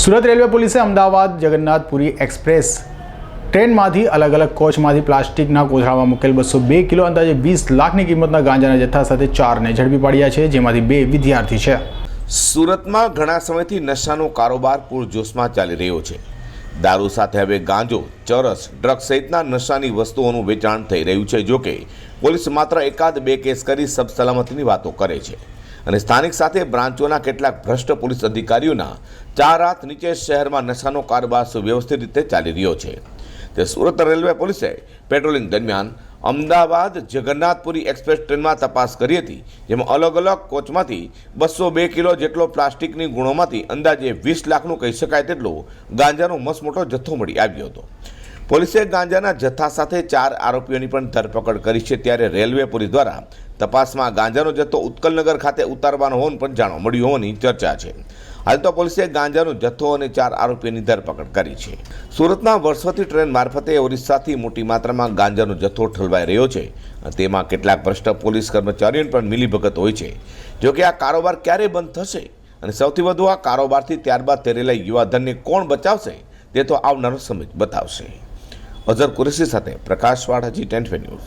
Surat railway પોલીસે Ahmedabad Jagannathpuri express ટ્રેનમાંથી અલગ અલગ કોચમાંથી પ્લાસ્ટિકના કોથળામાં મૂકેલ બસો બે કિલો અંદાજે વીસ લાખની કિંમતના ગાંજાના જથ્થા સાથે ચારને ઝડપી પાડ્યા છે, જેમાંથી બે વિદ્યાર્થી છે. સુરતમાં ઘણા સમયથી નશાનો કારોબાર પૂરજોશમાં ચાલી રહ્યો છે. દારૂ સાથે હવે ગાંજો, ચરસ, ડ્રગ્સ સહિતના નશાની વસ્તુઓનું વેચાણ થઈ રહ્યું છે, જોકે પોલીસ માત્ર એકાદ બે કેસ કરી સબ સલામતીની વાતો કરે છે. અને સ્થાનિક સાથે બ્રાન્ચોના કેટલાક ભ્રષ્ટ પોલીસ અધિકારીઓના ચાર હાથ નીચે શહેરમાં નશાનો કારોબાર સુવ્યવસ્થિત રીતે ચાલી રહ્યો છે. તે સુરત રેલવે પોલીસે પેટ્રોલિંગ દરમિયાન અમદાવાદ જગન્નાથપુરી એક્સપ્રેસ ટ્રેનમાં તપાસ કરી હતી, જેમાં અલગ અલગ કોચમાંથી બસો બે કિલો જેટલો પ્લાસ્ટિકની ગુણોમાંથી અંદાજે વીસ લાખનું કહી શકાય તેટલો ગાંજાનો મસમોટો જથ્થો મળી આવ્યો હતો. પોલીસે ગાંજાના જથ્થા સાથે ચાર આરોપીઓની પણ ધરપકડ કરી છે. ત્યારે રેલવે પોલીસ દ્વારા તપાસમાં ગાંજાનો જથ્થો ઉત્કલનગર ખાતે ઉતારવાનો હોવાનું પણ જાણવા મળ્યું હોવાની ચર્ચા છે. હાલ તો પોલીસે ગાંજાનો જથ્થો અને ચાર આરોપીઓની ધરપકડ કરી છે. સુરતના વર્ષોથી ટ્રેન મારફતે ઓરિસ્સાથી મોટી માત્રામાં ગાંજાનો જથ્થો ઠલવાઈ રહ્યો છે. તેમાં કેટલાક ભ્રષ્ટ પોલીસ કર્મચારીઓને પણ મિલીભગત હોય છે. જો કે આ કારોબાર ક્યારે બંધ થશે? અને સૌથી વધુ આ કારોબારથી ત્યારબાદ તેરેલા યુવાધનને કોણ બચાવશે? તે તો આવનારો સમય બતાવશે. અઝર કુરેશી સાથે પ્રકાશ વાળાજી ટેન્ટ ન્યૂઝ.